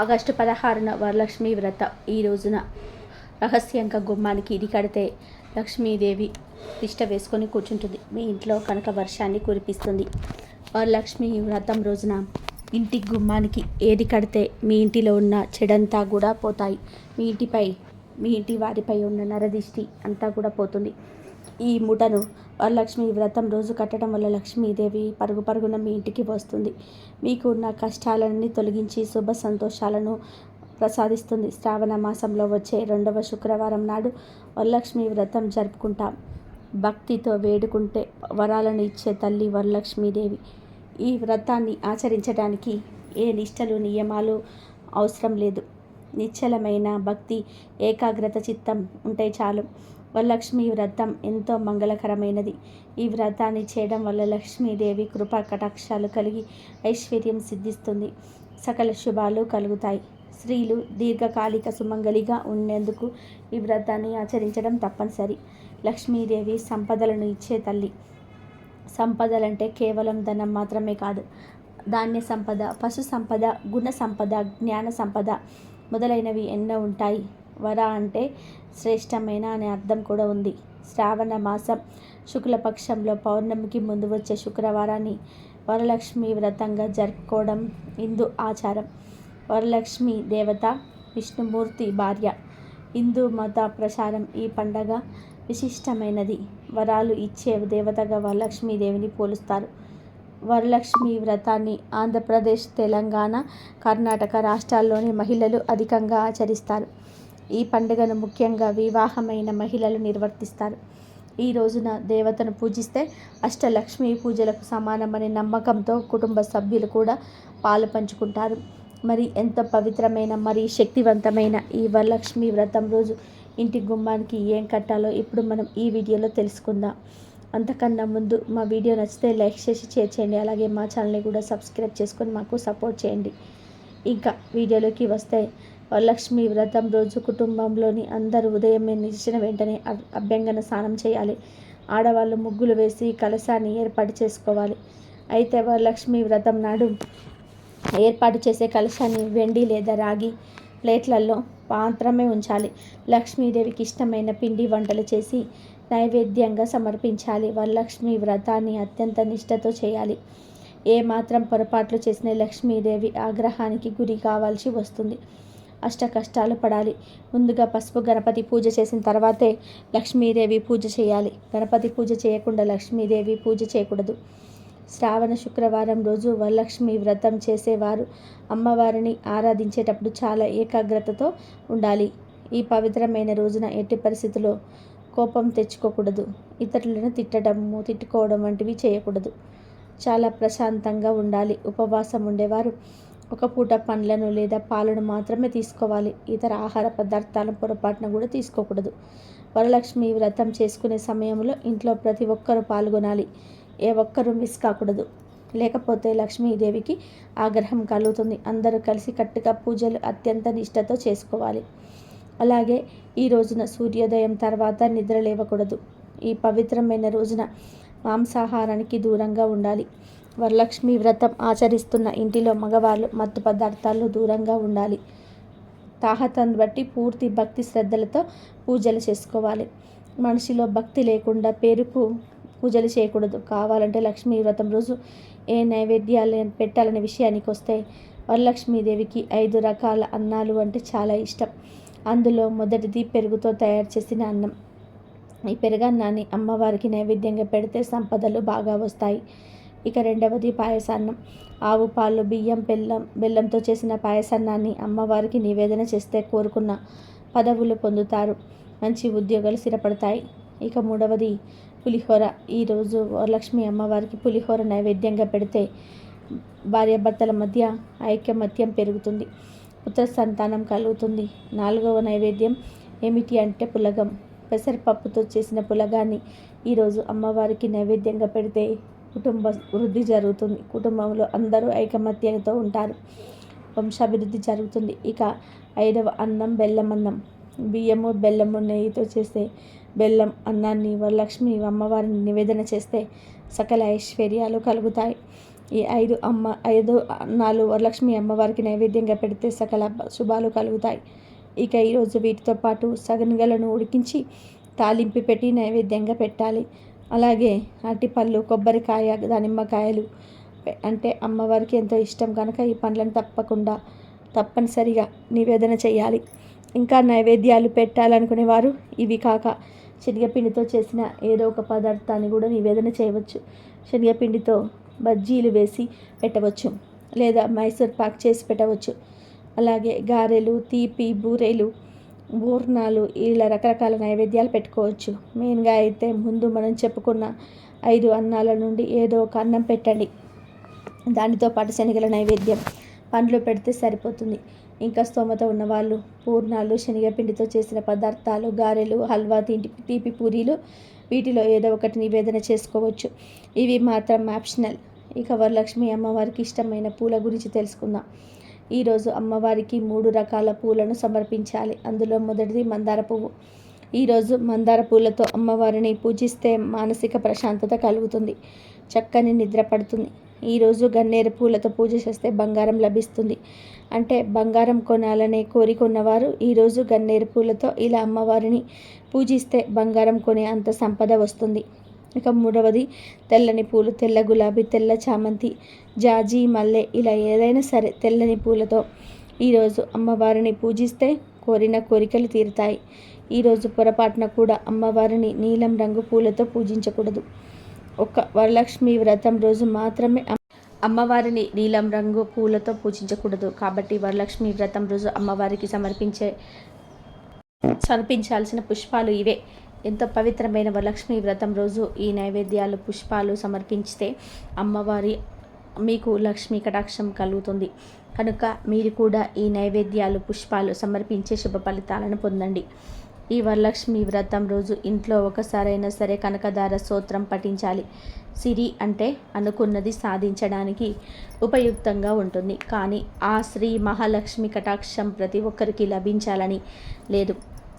August పదహారున వరలక్ష్మి వ్రత. ఈ రోజున రహస్యంగా గుమ్మానికి ఇది కడితే లక్ష్మీదేవి తిష్ట వేసుకొని కూర్చుంటుంది. మీ ఇంట్లో కనుక వర్షాన్ని కురిపిస్తుంది. వరలక్ష్మి వ్రతం రోజున ఇంటి గుమ్మానికి ఏది కడితే మీ ఇంటిలో ఉన్న చెడంతా కూడా పోతాయి. మీ ఇంటిపై మీ ఇంటి వారిపై ఉన్న నరదిష్టి అంతా కూడా పోతుంది. ఈ ముఠను వరలక్ష్మి వ్రతం రోజు కట్టడం వల్ల లక్ష్మీదేవి పరుగు పరుగున మీ ఇంటికి వస్తుంది. మీకు ఉన్న కష్టాలన్నీ తొలగించి శుభ సంతోషాలను ప్రసాదిస్తుంది. శ్రావణ మాసంలో వచ్చే రెండవ శుక్రవారం నాడు వరలక్ష్మి వ్రతం జరుపుకుంటాం. భక్తితో వేడుకుంటే వరాలను ఇచ్చే తల్లి వరలక్ష్మీదేవి. ఈ వ్రతాన్ని ఆచరించడానికి ఏ నిష్టలు నియమాలు అవసరం లేదు. నిశ్చలమైన భక్తి ఏకాగ్రత చిత్తం ఉంటే చాలు. వరలక్ష్మి వ్రతం ఎంతో మంగళకరమైనది. ఈ వ్రతాన్ని చేయడం వల్ల లక్ష్మీదేవి కృపా కటాక్షాలు కలిగి ఐశ్వర్యం సిద్ధిస్తుంది. సకల శుభాలు కలుగుతాయి. స్త్రీలు దీర్ఘకాలిక సుమంగలిగా ఉండేందుకు ఈ వ్రతాన్ని ఆచరించడం తప్పనిసరి. లక్ష్మీదేవి సంపదలను ఇచ్చే తల్లి. సంపదలంటే కేవలం ధనం మాత్రమే కాదు. ధాన్య సంపద పశు సంపద గుణ సంపద జ్ఞాన సంపద మొదలైనవి ఎన్నో ఉంటాయి. వర అంటే శ్రేష్టమైన అనే అర్థం కూడా ఉంది. శ్రావణ మాసం శుక్లపక్షంలో పౌర్ణమికి ముందు వచ్చే శుక్రవారాన్ని వరలక్ష్మి వ్రతంగా జరుపుకోవడం హిందూ ఆచారం. వరలక్ష్మి దేవత విష్ణుమూర్తి భార్య హిందూ మత ప్రసారం ఈ పండగ విశిష్టమైనది. వరాలు ఇచ్చే దేవతగా వరలక్ష్మీదేవిని పోలుస్తారు. వరలక్ష్మి వ్రతాన్ని ఆంధ్రప్రదేశ్ తెలంగాణ కర్ణాటక రాష్ట్రాల్లోని మహిళలు అధికంగా ఆచరిస్తారు. ఈ పండుగను ముఖ్యంగా వివాహమైన మహిళలు నిర్వర్తిస్తారు. ఈ రోజున దేవతను పూజిస్తే అష్టలక్ష్మి పూజలకు సమానమనే నమ్మకంతో కుటుంబ సభ్యులు కూడా పాలు పంచుకుంటారు. మరి ఎంత పవిత్రమైన మరి శక్తివంతమైన ఈ వరలక్ష్మి వ్రతం రోజు ఇంటి గుమ్మానికి ఏం కట్టాలో ఇప్పుడు మనం ఈ వీడియోలో తెలుసుకుందాం. అంతకన్నా ముందు మా వీడియో నచ్చితే లైక్ చేసి షేర్ చేయండి. అలాగే మా ఛానల్ని కూడా సబ్స్క్రైబ్ చేసుకొని మాకు సపోర్ట్ చేయండి. ఇంకా వీడియోలోకి వస్తే వరలక్ష్మి వ్రతం రోజు కుటుంబంలోని అందరూ ఉదయమే నిలిచిన వెంటనే అభ్యంగన స్నానం చేయాలి. ఆడవాళ్ళు ముగ్గులు వేసి కలశాన్ని ఏర్పాటు చేసుకోవాలి. అయితే వరలక్ష్మి వ్రతం నాడు ఏర్పాటు చేసే కలశాన్ని వెండి లేదా రాగి ప్లేట్లలో మాత్రమే ఉంచాలి. లక్ష్మీదేవికి ఇష్టమైన పిండి వంటలు చేసి నైవేద్యంగా సమర్పించాలి. వరలక్ష్మి వ్రతాన్ని అత్యంత నిష్ఠతో చేయాలి. ఏ మాత్రం పొరపాట్లు చేసిన లక్ష్మీదేవి ఆగ్రహానికి గురి కావాల్సి వస్తుంది. అష్ట కష్టాలు పడాలి. ముందుగా పసుపు గణపతి పూజ చేసిన తర్వాతే లక్ష్మీదేవి పూజ చేయాలి. గణపతి పూజ చేయకుండా లక్ష్మీదేవి పూజ చేయకూడదు. శ్రావణ శుక్రవారం రోజు వరలక్ష్మి వ్రతం చేసేవారు. అమ్మవారిని ఆరాధించేటప్పుడు చాలా ఏకాగ్రతతో ఉండాలి. ఈ పవిత్రమైన రోజున ఎట్టి పరిస్థితుల్లో కోపం తెచ్చుకోకూడదు. ఇతరులను తిట్టడము తిట్టుకోవడం వంటివి చేయకూడదు. చాలా ప్రశాంతంగా ఉండాలి. ఉపవాసం ఉండేవారు. ఒక పూట పండ్లను లేదా పాలను మాత్రమే తీసుకోవాలి. ఇతర ఆహార పదార్థాలను పొరపాటున కూడా తీసుకోకూడదు. వరలక్ష్మి వ్రతం చేసుకునే సమయంలో ఇంట్లో ప్రతి ఒక్కరూ పాల్గొనాలి. ఏ ఒక్కరూ మిస్ కాకూడదు. లేకపోతే లక్ష్మీదేవికి ఆగ్రహం కలుగుతుంది. అందరూ కలిసి కట్టుగా పూజలు అత్యంత నిష్ఠతో చేసుకోవాలి. అలాగే ఈ రోజున సూర్యోదయం తర్వాత నిద్ర లేవకూడదు. ఈ పవిత్రమైన రోజున మాంసాహారానికి దూరంగా ఉండాలి. వరలక్ష్మి వ్రతం ఆచరిస్తున్న ఇంటిలో మగవాళ్ళు మత్తు పదార్థాలు దూరంగా ఉండాలి. తాహతాన్ని బట్టి పూర్తి భక్తి శ్రద్ధలతో పూజలు చేసుకోవాలి. మనిషిలో భక్తి లేకుండా పేరుకు పూజలు చేయకూడదు. కావాలంటే లక్ష్మీ వ్రతం రోజు ఏ నైవేద్యాలు పెట్టాలనే విషయానికి వస్తే వరలక్ష్మీదేవికి ఐదు రకాల అన్నాలు అంటే చాలా ఇష్టం. అందులో మొదటిది పెరుగుతో తయారు చేసిన అన్నం. ఈ పెరుగన్నాన్ని అమ్మవారికి నైవేద్యంగా పెడితే సంపదలు బాగా వస్తాయి. ఇక రెండవది పాయసాన్నం. ఆవు పాలు బియ్యం బెల్లం బెల్లంతో చేసిన పాయసాన్నాన్ని అమ్మవారికి నివేదన చేస్తే కోరుకున్న పదవులు పొందుతారు. మంచి ఉద్యోగాలు స్థిరపడతాయి. ఇక మూడవది పులిహోర. ఈరోజు వరలక్ష్మి అమ్మవారికి పులిహోర నైవేద్యంగా పెడితే భార్యాభర్తల మధ్య ఐక్యమత్యం పెరుగుతుంది. పుత్ర సంతానం కలుగుతుంది. నాలుగవ నైవేద్యం ఏమిటి అంటే పులగం. పెసరపప్పుతో చేసిన పులగాన్ని ఈరోజు అమ్మవారికి నైవేద్యంగా పెడితే కుటుంబ వృద్ధి జరుగుతుంది. కుటుంబంలో అందరూ ఐకమత్యంతో ఉంటారు. వంశాభివృద్ధి జరుగుతుంది. ఇక ఐదవ అన్నం బెల్లం అన్నం. బియ్యము బెల్లము నెయ్యితో చేసే బెల్లం అన్నాన్ని వరలక్ష్మి అమ్మవారిని నివేదన చేస్తే సకల ఐశ్వర్యాలు కలుగుతాయి. ఈ ఐదు అమ్మ ఐదు అన్నాలు వరలక్ష్మి అమ్మవారికి నైవేద్యంగా పెడితే సకల శుభాలు కలుగుతాయి. ఇక ఈరోజు వీటితో పాటు సగనగలను ఉడికించి తాలింపు పెట్టి నైవేద్యంగా పెట్టాలి. అలాగే అరటిపళ్ళు కొబ్బరికాయ దానిమ్మకాయలు అంటే అమ్మవారికి ఎంతో ఇష్టం. కనుక ఈ పండ్లను తప్పకుండా తప్పనిసరిగా నివేదన చేయాలి. ఇంకా నైవేద్యాలు పెట్టాలనుకునే వారు ఇవి కాక శనగపిండితో చేసిన ఏదో ఒక పదార్థాన్ని కూడా నివేదన చేయవచ్చు. శనగపిండితో బజ్జీలు వేసి పెట్టవచ్చు లేదా మైసూర్ పాక్ చేసి పెట్టవచ్చు. అలాగే గారెలు తీపి బూరెలు బూర్ణాలు ఇలా రకరకాల నైవేద్యాలు పెట్టుకోవచ్చు. మెయిన్గా అయితే ముందు మనం చెప్పుకున్న ఐదు అన్నాల నుండి ఏదో ఒక అన్నం పెట్టండి. దానితో పాటు శనగల నైవేద్యం. పండ్లు పెడితే సరిపోతుంది. ఇంకా స్తోమత ఉన్నవాళ్ళు పూర్ణాలు శనగపిండితో చేసిన పదార్థాలు గారెలు హల్వా తీపి తీపి పూరీలు వీటిలో ఏదో ఒకటి నివేదన చేసుకోవచ్చు. ఇవి మాత్రం ఆప్షనల్. ఇక వరలక్ష్మి అమ్మవారికి ఇష్టమైన పూల గురించి తెలుసుకుందాం. ఈరోజు అమ్మవారికి మూడు రకాల పూలను సమర్పించాలి. అందులో మొదటిది మందార పువ్వు. ఈరోజు మందార పూలతో అమ్మవారిని పూజిస్తే మానసిక ప్రశాంతత కలుగుతుంది. చక్కని నిద్ర పడుతుంది. ఈరోజు గన్నేరు పూలతో పూజ చేస్తే బంగారం లభిస్తుంది. అంటే బంగారం కొనాలనే కోరిక ఉన్నవారు ఈరోజు గన్నేరు పూలతో ఇలా అమ్మవారిని పూజిస్తే బంగారం కొనే అంత సంపద వస్తుంది. ఇక మూడవది తెల్లని పూలు తెల్ల గులాబీ తెల్ల చామంతి జాజి మల్లె ఇలా ఏదైనా సరే తెల్లని పూలతో ఈరోజు అమ్మవారిని పూజిస్తే కోరిన కోరికలు తీరుతాయి. ఈరోజు పొరపాటున కూడా అమ్మవారిని నీలం రంగు పూలతో పూజించకూడదు. ఒక వరలక్ష్మి వ్రతం రోజు మాత్రమే అమ్మవారిని నీలం రంగు పూలతో పూజించకూడదు. కాబట్టి వరలక్ష్మి వ్రతం రోజు అమ్మవారికి సమర్పించే సమర్పించాల్సిన పుష్పాలు ఇవే. ఎంతో పవిత్రమైన వరలక్ష్మి వ్రతం రోజు ఈ నైవేద్యాలు పుష్పాలు సమర్పించితే అమ్మవారి మీకు లక్ష్మీ కటాక్షం కలుగుతుంది. కనుక మీరు కూడా ఈ నైవేద్యాలు పుష్పాలు సమర్పించే శుభ ఫలితాలను పొందండి. ఈ వరలక్ష్మి వ్రతం రోజు ఇంట్లో ఒకసారైనా సరే కనకదార స్తోత్రం పఠించాలి. సిరి అంటే అనుకున్నది సాధించడానికి ఉపయుక్తంగా ఉంటుంది. కానీ ఆ శ్రీ మహాలక్ష్మి కటాక్షం ప్రతి ఒక్కరికి లభించాలని లేదు.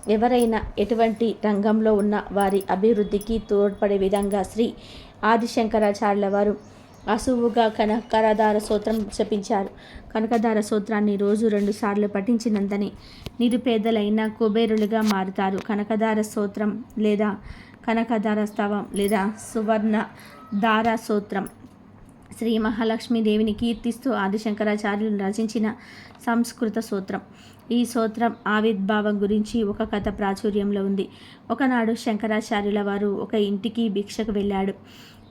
ఎవరైనా ఎటువంటి రంగంలో ఉన్న వారి అభివృద్ధికి తోడ్పడే విధంగా శ్రీ ఆదిశంకరాచార్యుల వారు అసువుగా కనకరదార సూత్రం జపించారు. కనకదార సూత్రాన్ని రోజు రెండు సార్లు పఠించినంతనే నిరుపేదలైన కుబేరులుగా మారుతారు. కనకదార సూత్రం లేదా కనకదార స్తవం లేదా సువర్ణ దార సూత్రం శ్రీ మహాలక్ష్మీదేవిని కీర్తిస్తూ ఆదిశంకరాచార్యులు రచించిన సంస్కృత సూత్రం. ఈ సూత్రం ఆవిర్భావం గురించి ఒక కథ ప్రాచుర్యంలో ఉంది. ఒకనాడు శంకరాచార్యుల వారు ఒక ఇంటికి భిక్షకు వెళ్ళాడు.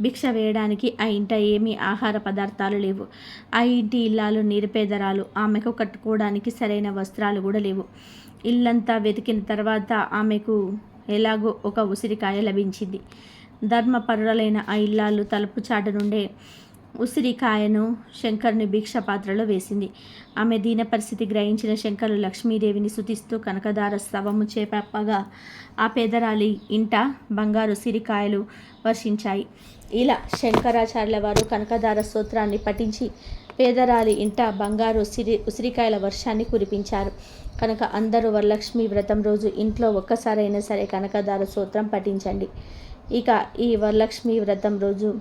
భిక్ష వేయడానికి ఆ ఇంట ఏమీ ఆహార పదార్థాలు లేవు. ఆ ఇంటి ఇల్లాలు నిరుపేదరాలు. ఆమెకు కట్టుకోవడానికి సరైన వస్త్రాలు కూడా లేవు. ఇల్లంతా వెతికిన తర్వాత ఆమెకు ఎలాగో ఒక ఉసిరికాయ లభించింది. ధర్మపరులైన ఆ ఇల్లాలు తలుపు చాటు నుండే ఉసిరికాయను శంకరుని భిక్ష పాత్రలో వేసింది. ఆమె దీన పరిస్థితి గ్రహించిన శంకరు లక్ష్మీదేవిని సుతిస్తూ కనకదార స్తవము చేపగా ఆ పేదరాలి ఇంట బంగారు సిరికాయలు వర్షించాయి. ఇలా శంకరాచార్యుల వారు కనకదార స్తోత్రాన్ని పఠించి పేదరాలి ఇంట బంగారు సిరి ఉసిరికాయల వర్షాన్ని కురిపించారు. కనుక అందరూ వరలక్ష్మి వ్రతం రోజు ఇంట్లో ఒక్కసారైనా సరే కనకదార స్తోత్రం పఠించండి. ఇక ఈ వరలక్ష్మి వ్రతం రోజు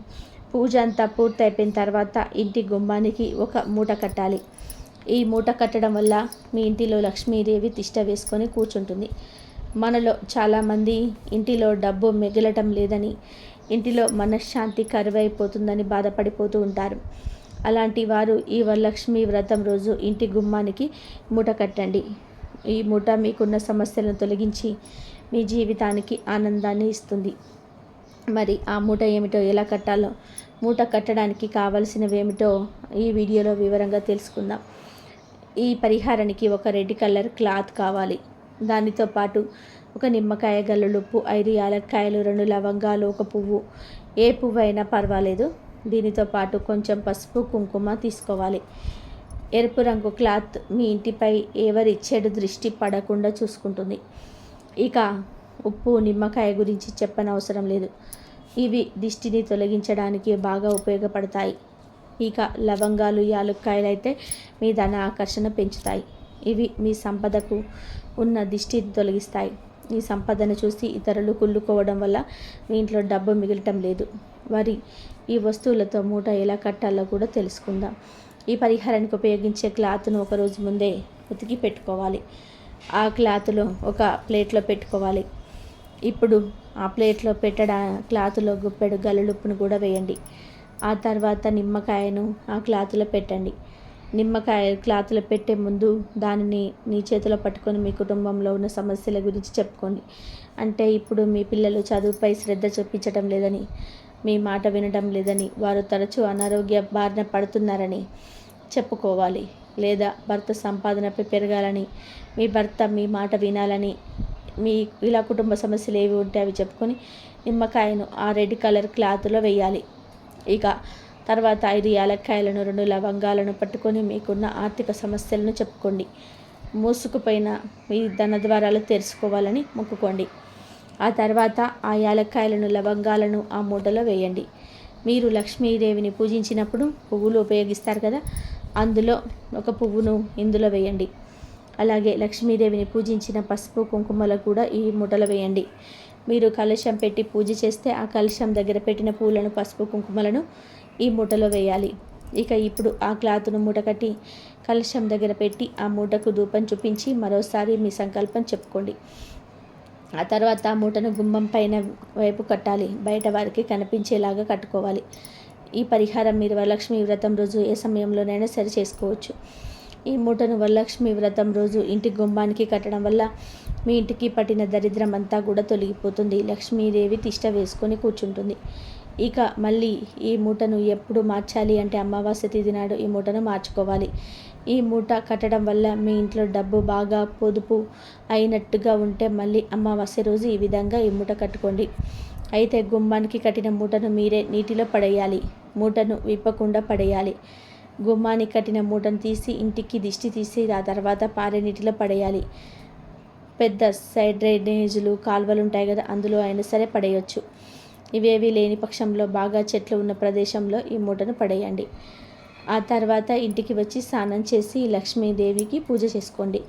పూజ అంతా పూర్తయిపోయిన తర్వాత ఇంటి గుమ్మానికి ఒక మూట కట్టాలి. ఈ మూట కట్టడం వల్ల మీ ఇంటిలో లక్ష్మీదేవి తిష్ట వేసుకొని కూర్చుంటుంది. మనలో చాలామంది ఇంటిలో డబ్బు మిగలటం లేదని ఇంటిలో మనశ్శాంతి కరువైపోతుందని బాధపడిపోతూ ఉంటారు. అలాంటి వారు ఈ వరలక్ష్మి వ్రతం రోజు ఇంటి గుమ్మానికి మూట కట్టండి. ఈ మూట మీకున్న సమస్యలను తొలగించి మీ జీవితానికి ఆనందాన్ని ఇస్తుంది. మరి ఆ మూట ఏమిటో ఎలా కట్టాలో మూట కట్టడానికి కావలసినవి ఏమిటో ఈ వీడియోలో వివరంగా తెలుసుకుందాం. ఈ పరిహారానికి ఒక రెడ్ కలర్ క్లాత్ కావాలి. దానితో పాటు ఒక నిమ్మకాయ గల్లులుప్పు ఐదు యాలక్కాయలు రెండు లవంగాలు ఒక పువ్వు. ఏ పువ్వు అయినా పర్వాలేదు. దీనితో పాటు కొంచెం పసుపు కుంకుమ తీసుకోవాలి. ఎరుపు రంగు క్లాత్ మీ ఇంటిపై ఎవరి చెడు దృష్టి పడకుండా చూసుకుంటుంది. ఇక ఉప్పు నిమ్మకాయ గురించి చెప్పనవసరం లేదు. ఇవి దిష్టిని తొలగించడానికి బాగా ఉపయోగపడతాయి. ఇక లవంగాలు యాలుక్కాయలు అయితే మీ ధన ఆకర్షణ పెంచుతాయి. ఇవి మీ సంపదకు ఉన్న దిష్టిని తొలగిస్తాయి. ఈ సంపదను చూసి ఇతరులు కుళ్ళుకోవడం వల్ల మీ ఇంట్లో డబ్బు మిగలటం లేదు. వారి ఈ వస్తువులతో మూట ఎలా కట్టాలో కూడా తెలుసుకుందాం. ఈ పరిహారానికి ఉపయోగించే క్లాత్ను ఒకరోజు ముందే ఉతికి పెట్టుకోవాలి. ఆ క్లాత్లో ఒక ప్లేట్లో పెట్టుకోవాలి. ఇప్పుడు ఆ ప్లేట్లో పెట్టడా క్లాత్లో గుప్పెడు గల్లుప్పును కూడా వేయండి. ఆ తర్వాత నిమ్మకాయను ఆ క్లాత్లో పెట్టండి. నిమ్మకాయ క్లాత్లో పెట్టే ముందు దానిని నీ చేతిలో పట్టుకొని మీ కుటుంబంలో ఉన్న సమస్యల గురించి చెప్పుకోండి. అంటే ఇప్పుడు మీ పిల్లలు చదువుపై శ్రద్ధ చూపించడం లేదని మీ మాట వినడం లేదని వారు తరచూ అనారోగ్య బారిన పడుతున్నారని చెప్పుకోవాలి. లేదా భర్త సంపాదనపై పెరగాలని మీ భర్త మీ మాట వినాలని మీ ఇలా కుటుంబ సమస్యలు ఏవి ఉంటే అవి చెప్పుకొని నిమ్మకాయను ఆ రెడ్ కలర్ క్లాత్లో వేయాలి. ఇక తర్వాత ఐదు యాలక్కాయలను రెండు లవంగాలను పట్టుకొని మీకున్న ఆర్థిక సమస్యలను చెప్పుకోండి. మూసుకుపోయిన మీ ధన ద్వారాలు తెరుచుకోవాలని మొక్కుకోండి. ఆ తర్వాత ఆ యాలక్కాయలను లవంగాలను ఆ మూటలో వేయండి. మీరు లక్ష్మీదేవిని పూజించినప్పుడు పువ్వులు ఉపయోగిస్తారు కదా అందులో ఒక పువ్వును ఇందులో వేయండి. అలాగే లక్ష్మీదేవిని పూజించిన పసుపు కుంకుమలు కూడా ఈ మూటలో వేయండి. మీరు కలశం పెట్టి పూజ చేస్తే ఆ కలశం దగ్గర పెట్టిన పూలను పసుపు కుంకుమలను ఈ మూటలో వేయాలి. ఇక ఇప్పుడు ఆ క్లాత్ను మూట కట్టి కలశం దగ్గర పెట్టి ఆ మూటకు ధూపం చూపించి మరోసారి మీ సంకల్పం చెప్పుకోండి. ఆ తర్వాత ఆ మూటను గుమ్మం పైన వైపు కట్టాలి. బయట వారికి కనిపించేలాగా కట్టుకోవాలి. ఈ పరిహారం మీరు వరలక్ష్మి వ్రతం రోజు ఏ సమయంలోనైనా సరి చేసుకోవచ్చు. ఈ మూటను వరలక్ష్మి వ్రతం రోజు ఇంటి గుమ్మానికి కట్టడం వల్ల మీ ఇంటికి పట్టిన దరిద్రం అంతా కూడా తొలగిపోతుంది. లక్ష్మీదేవి తిష్ట వేసుకొని కూర్చుంటుంది. ఇక మళ్ళీ ఈ మూటను ఎప్పుడు మార్చాలి అంటే అమావాస్య తిథి నాడు ఈ మూటను మార్చుకోవాలి. ఈ మూట కట్టడం వల్ల మీ ఇంట్లో డబ్బు బాగా పొదుపు అయినట్టుగా ఉంటే మళ్ళీ అమావాస్య రోజు ఈ విధంగా ఈ మూట కట్టుకోండి. అయితే గుమ్మానికి కట్టిన మూటను మీరే నీటిలో పడేయాలి. మూటను విప్పకుండా పడేయాలి. గుమ్మానికి కట్టిన మూటను తీసి ఇంటికి దిష్టి తీసి ఆ తర్వాత పారే నీటిలో పడేయాలి. పెద్ద సైడ్ డ్రైనేజీలు కాలువలు ఉంటాయి కదా అందులో అయినా సరే పడేయచ్చు. ఇవేవి లేని పక్షంలో బాగా చెట్లు ఉన్న ప్రదేశంలో ఈ మూటను పడేయండి. ఆ తర్వాత ఇంటికి వచ్చి స్నానం చేసి లక్ష్మీదేవికి పూజ చేసుకోండి.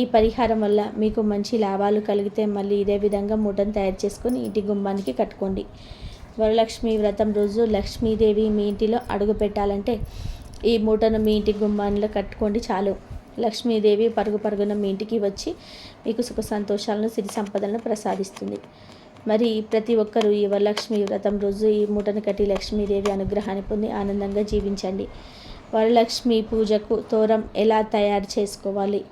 ఈ పరిహారం వల్ల మీకు మంచి లాభాలు కలిగితే మళ్ళీ ఇదే విధంగా మూటను తయారు చేసుకొని ఇంటి గుమ్మానికి కట్టుకోండి. వరలక్ష్మి వ్రతం రోజు లక్ష్మీదేవి మీ ఇంటిలో అడుగు పెట్టాలంటే ఈ మూటను మీ ఇంటి గుమ్మానిలో కట్టుకోండి చాలు. లక్ష్మీదేవి పరుగు పరుగున మీ ఇంటికి వచ్చి మీకు సుఖ సంతోషాలను సిరి సంపదలను ప్రసాదిస్తుంది. మరి ప్రతి ఒక్కరూ ఈ వరలక్ష్మి వ్రతం రోజు ఈ మూటను కట్టి లక్ష్మీదేవి అనుగ్రహాన్ని పొంది ఆనందంగా జీవించండి. వరలక్ష్మి పూజకు తోరం ఎలా తయారు చేసుకోవాలి?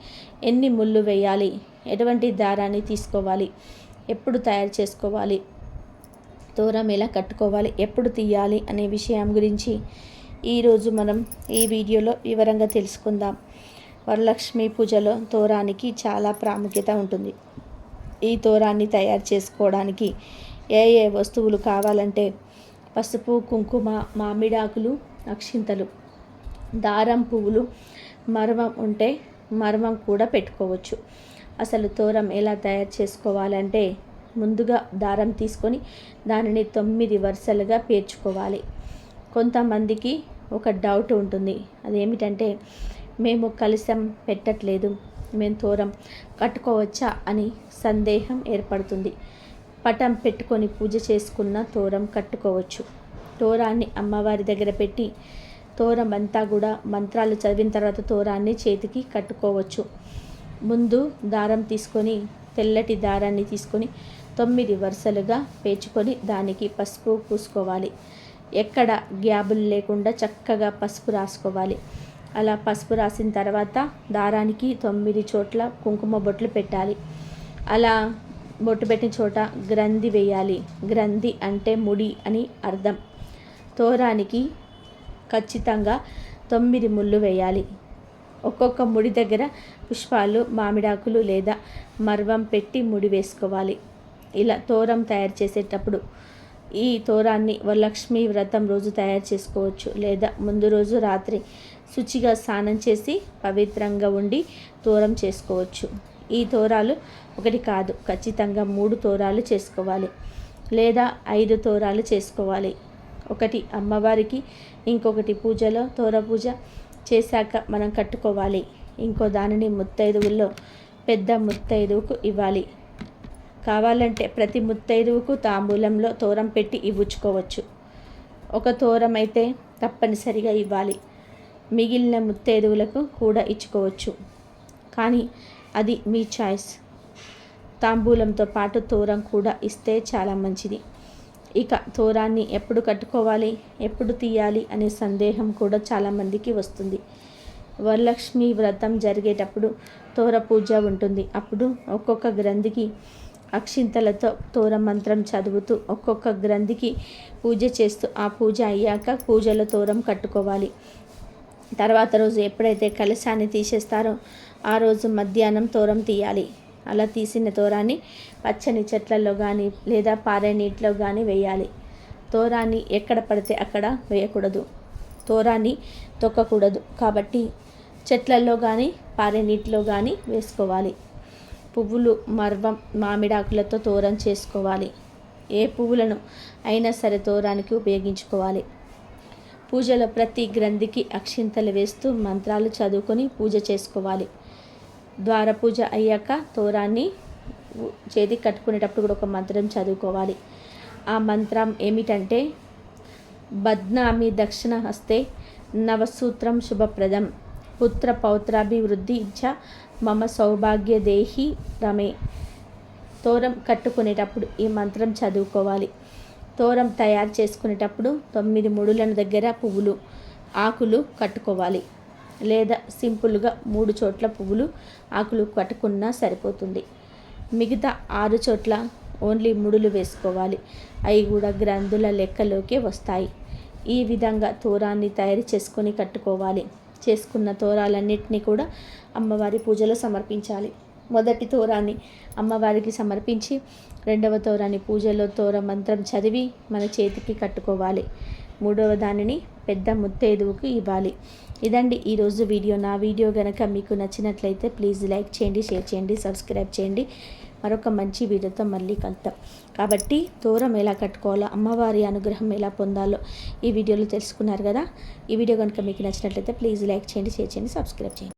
ఎన్ని ముళ్ళు వేయాలి? ఎటువంటి దారాన్ని తీసుకోవాలి? ఎప్పుడు తయారు చేసుకోవాలి? తోరం ఎలా కట్టుకోవాలి? ఎప్పుడు తీయాలి? అనే విషయం గురించి ఈరోజు మనం ఈ వీడియోలో వివరంగా తెలుసుకుందాం. వరలక్ష్మి పూజలో తోరానికి చాలా ప్రాముఖ్యత ఉంటుంది. ఈ తోరాన్ని తయారు చేసుకోవడానికి ఏ ఏ వస్తువులు కావాలంటే పసుపు కుంకుమ మామిడాకులు అక్షింతలు దారం పువ్వులు మర్మం ఉంటే మర్మం కూడా పెట్టుకోవచ్చు. అసలు తోరం ఎలా తయారు చేసుకోవాలంటే ముందుగా దారం తీసుకొని దానిని తొమ్మిది వరుసలుగా పేర్చుకోవాలి. కొంతమందికి ఒక డౌట్ ఉంటుంది. అదేమిటంటే మేము కలిసం పెట్టట్లేదు మేము తోరం కట్టుకోవచ్చా అని సందేహం ఏర్పడుతుంది. పటం పెట్టుకొని పూజ చేసుకున్న తోరం కట్టుకోవచ్చు. తోరాన్ని అమ్మవారి దగ్గర పెట్టి తోరం అంతా కూడా మంత్రాలు చదివిన తర్వాత తోరాన్ని చేతికి కట్టుకోవచ్చు. ముందు దారం తీసుకొని తెల్లటి దారాన్ని తీసుకొని తొమ్మిది వరుసలుగా పేర్చుకొని దానికి పసుపు పూసుకోవాలి. ఎక్కడ గ్యాబులు లేకుండా చక్కగా పసుపు రాసుకోవాలి. అలా పసుపు రాసిన తర్వాత దారానికి తొమ్మిది చోట్ల కుంకుమ బొట్లు పెట్టాలి. అలా బొట్టు పెట్టిన చోట గ్రంథి వేయాలి. గ్రంథి అంటే ముడి అని అర్థం. తోరానికి ఖచ్చితంగా తొమ్మిది ముళ్ళు వేయాలి. ఒక్కొక్క ముడి దగ్గర పుష్పాలు మామిడాకులు లేదా మర్వం పెట్టి ముడి వేసుకోవాలి. ఇలా తోరం తయారు చేసేటప్పుడు ఈ తోరాన్ని వరలక్ష్మి వ్రతం రోజు తయారు చేసుకోవచ్చు. లేదా ముందు రోజు రాత్రి శుచిగా స్నానం చేసి పవిత్రంగా ఉండి తోరం చేసుకోవచ్చు. ఈ తోరాలు ఒకటి కాదు ఖచ్చితంగా మూడు తోరాలు చేసుకోవాలి. లేదా ఐదు తోరాలు చేసుకోవాలి. ఒకటి అమ్మవారికి ఇంకొకటి పూజలో తోర పూజ చేశాక మనం కట్టుకోవాలి. ఇంకో దానిని ముత్తైదువుల్లో పెద్ద ముత్తైదువుకు ఇవ్వాలి. కావాలంటే ప్రతి ముత్తైదువుకు తాంబూలంలో తోరం పెట్టి ఇవ్వుచుకోవచ్చు. ఒక తోరం అయితే తప్పనిసరిగా ఇవ్వాలి. మిగిలిన ముత్తైదువులకు కూడా ఇచ్చుకోవచ్చు. కానీ అది మీ చాయిస్ తాంబూలంతో పాటు తోరం కూడా ఇస్తే చాలా మంచిది. ఇక తోరాన్ని ఎప్పుడు కట్టుకోవాలి ఎప్పుడు తీయాలి అనే సందేహం కూడా చాలామందికి వస్తుంది. వరలక్ష్మి వ్రతం జరిగేటప్పుడు తోర పూజ ఉంటుంది. అప్పుడు ఒక్కొక్క గ్రంథికి అక్షింతలతో తోర మంత్రం చదువుతూ ఒక్కొక్క గ్రంథికి పూజ చేస్తూ ఆ పూజ అయ్యాక పూజలో తోరం కట్టుకోవాలి. తర్వాత రోజు ఎప్పుడైతే కలశాన్ని తీసేస్తారో ఆ రోజు మధ్యాహ్నం తోరం తీయాలి. అలా తీసిన తోరాన్ని పచ్చని చెట్లలో కానీ లేదా పారే నీటిలో కానీ వేయాలి. తోరాన్ని ఎక్కడ పడితే అక్కడ వేయకూడదు. తోరాన్ని తొక్కకూడదు. కాబట్టి చెట్లలో కానీ పారే నీటిలో కానీ వేసుకోవాలి. పువ్వులు మర్వం మామిడాకులతో తోరం చేసుకోవాలి. ఏ పువ్వులను అయినా సరే తోరానికి ఉపయోగించుకోవాలి. పూజలో ప్రతి గ్రంథికి అక్షింతలు వేస్తూ మంత్రాలు చదువుకొని పూజ చేసుకోవాలి. ద్వార పూజ అయ్యాక తోరాన్ని చేతికి కట్టుకునేటప్పుడు కూడా ఒక మంత్రం చదువుకోవాలి. ఆ మంత్రం ఏమిటంటే బద్నామి దక్షిణ హస్తే నవసూత్రం శుభప్రదం. పుత్ర పౌత్రాభివృద్ధి చ మమ సౌభాగ్యదేహి రమే. తోరం కట్టుకునేటప్పుడు ఈ మంత్రం చదువుకోవాలి. తోరం తయారు చేసుకునేటప్పుడు తొమ్మిది ముడులను దగ్గర పువ్వులు ఆకులు కట్టుకోవాలి. లేదా సింపుల్గా మూడు చోట్ల పువ్వులు ఆకులు కట్టుకున్నా సరిపోతుంది. మిగతా ఆరు చోట్ల ఓన్లీ ముడులు వేసుకోవాలి. అవి కూడా గ్రంథుల లెక్కలోకి వస్తాయి. ఈ విధంగా తోరాన్ని తయారు చేసుకొని కట్టుకోవాలి. చేసుకున్న తోరాలన్నింటినీ కూడా అమ్మవారి పూజలో సమర్పించాలి. మొదటి తోరాన్ని అమ్మవారికి సమర్పించి రెండవ తోరాన్ని పూజలో తోర మంత్రం చదివి మన చేతికి కట్టుకోవాలి. మూడవ దానిని పెద్ద ముత్తైదువుకు ఇవ్వాలి. ఇదండి ఈరోజు వీడియో. నా వీడియో కనుక మీకు నచ్చినట్లయితే ప్లీజ్ లైక్ చేయండి షేర్ చేయండి సబ్స్క్రైబ్ చేయండి. మరొక మంచి వీడియోతో మళ్ళీ కలుద్దాం. కాబట్టి దూరం ఎలా కట్టుకోవాలో అమ్మవారి అనుగ్రహం ఎలా పొందాలో ఈ వీడియోలో తెలుసుకున్నారు కదా. ఈ వీడియో కనుక మీకు నచ్చినట్లయితే ప్లీజ్ లైక్ చేయండి షేర్ చేయండి సబ్స్క్రైబ్ చేయండి.